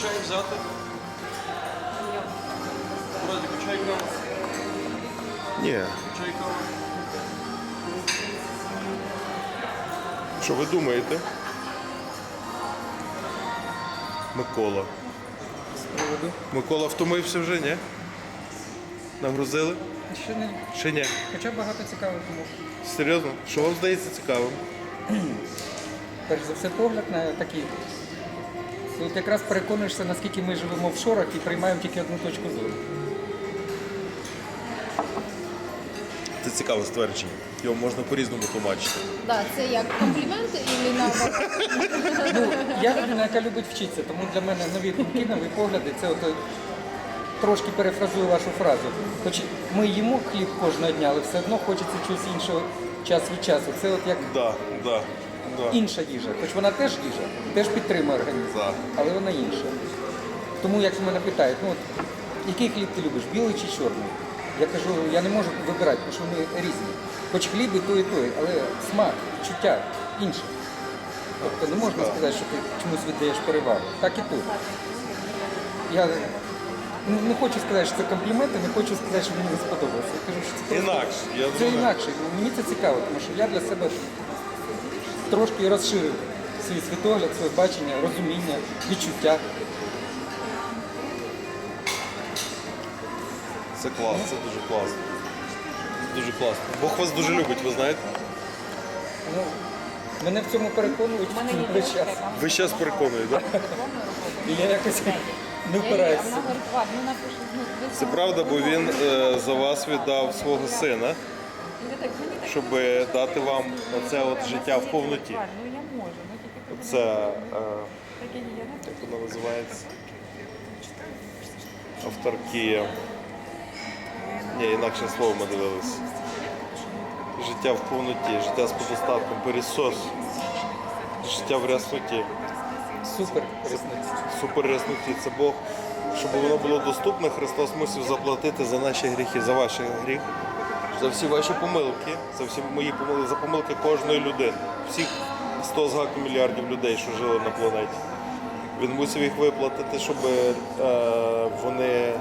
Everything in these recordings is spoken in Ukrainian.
чай взяти? Братику, чай кава? Ні. Чай кава? Що ви думаєте? Микола. Микола втомився вже, ні? Нагрузили? Ще не. Ще ні. Хоча багато цікавих умов. Серйозно? Що вам здається цікавим? Перш за все, погляд на такий. Тут якраз переконуєшся, наскільки ми живемо в шорах і приймаємо тільки одну точку зору. Це цікаве ствердження. Його можна по-різному тлумачити. Да, це як компліменти і наоборот. Ну, я людина, яка любить вчитися, тому для мене нові думки, нові погляди це от е, трошки перефразую вашу фразу. Хоч ми їмо хліб кожного дня, але все одно хочеться чогось іншого час від часу. Це от як да, да. Інша їжа. Хоч вона теж їжа, теж підтримує організм, Да. але вона інша. Тому як мене питають, ну от який хліб ти любиш, білий чи чорний? Я кажу, я не можу вибирати, тому що вони різні. Хоч хліб і той, і той, але смак, чуття інше. Тобто не можна сказати, що ти чомусь віддаєш перевагу. Так і тут. Я не, не хочу сказати, що це компліменти, не хочу сказати, що мені не сподобалося. Я кажу, що це просто- Інакше, я це зрозумів. інакше. Ну, Мені це цікаво, тому що я для себе трошки розширив свій світогляд, своє бачення, розуміння, відчуття. Це клас, це дуже класно. Дуже класно. Бог вас дуже любить, ви знаєте? Ну, мене в цьому переконують весь час. Ви зараз переконуєте, так? І я якось не впираюся. Ну Це правда, бо він е, за вас віддав свого сина, Щоб дати вам оце от життя в повноті. Це е, як воно називається? Авторкія. Ні, інакше слово ми дивилися. Життя в повноті, життя з подостатком, пересос, життя в рясноті. Супер різниця. Супер рясноті це Бог. Щоб воно було доступне, Христос мусив заплатити за наші гріхи, за ваші гріхи, за всі ваші помилки, за всі мої помилки, за помилки кожної людини, всіх 100 з гаком мільярдів людей, що жили на планеті. Він мусив їх виплатити, щоб е, вони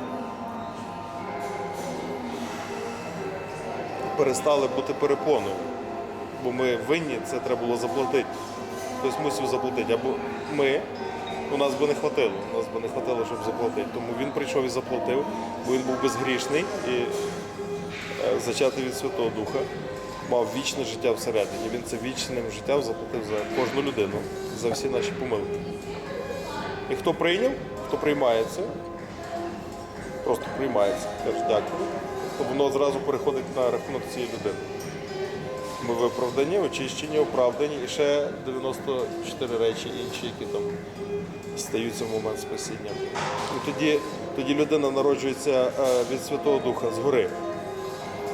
перестали бути перепоною. Бо ми винні, це треба було заплатити. Хтось мусив заплатити. Або ми, у нас би не хватило, у нас би не хватило, щоб заплатити. Тому він прийшов і заплатив, бо він був безгрішний і зачатий від Святого Духа, мав вічне життя всередині. Він це вічним життям заплатив за кожну людину, за всі наші помилки. І хто прийняв, хто приймає це, просто приймається, каже дякую, то воно зразу переходить на рахунок цієї людини. Ми виправдані, очищені, оправдані і ще 94 речі інші, які там стаються в момент спасіння. І тоді, тоді людина народжується е, від Святого Духа згори.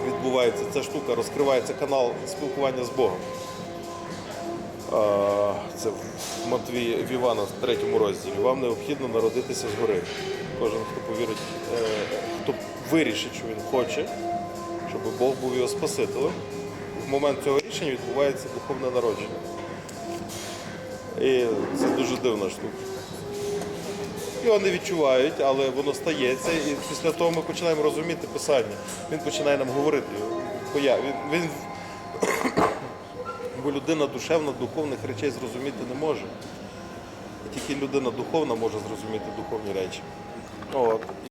Відбувається ця штука, розкривається канал спілкування з Богом. Це в Матвії в Івана в третьому розділі. Вам необхідно народитися згори. Кожен, хто повірить, е, хто вирішить, що він хоче, щоб Бог був його Спасителем. В момент цього рішення відбувається духовне народження. І це дуже дивна штука. Його не відчувають, але воно стається, і після того ми починаємо розуміти писання. Він починає нам говорити. Він, він, бо людина душевна, духовних речей зрозуміти не може. І тільки людина духовна може зрозуміти духовні речі. От.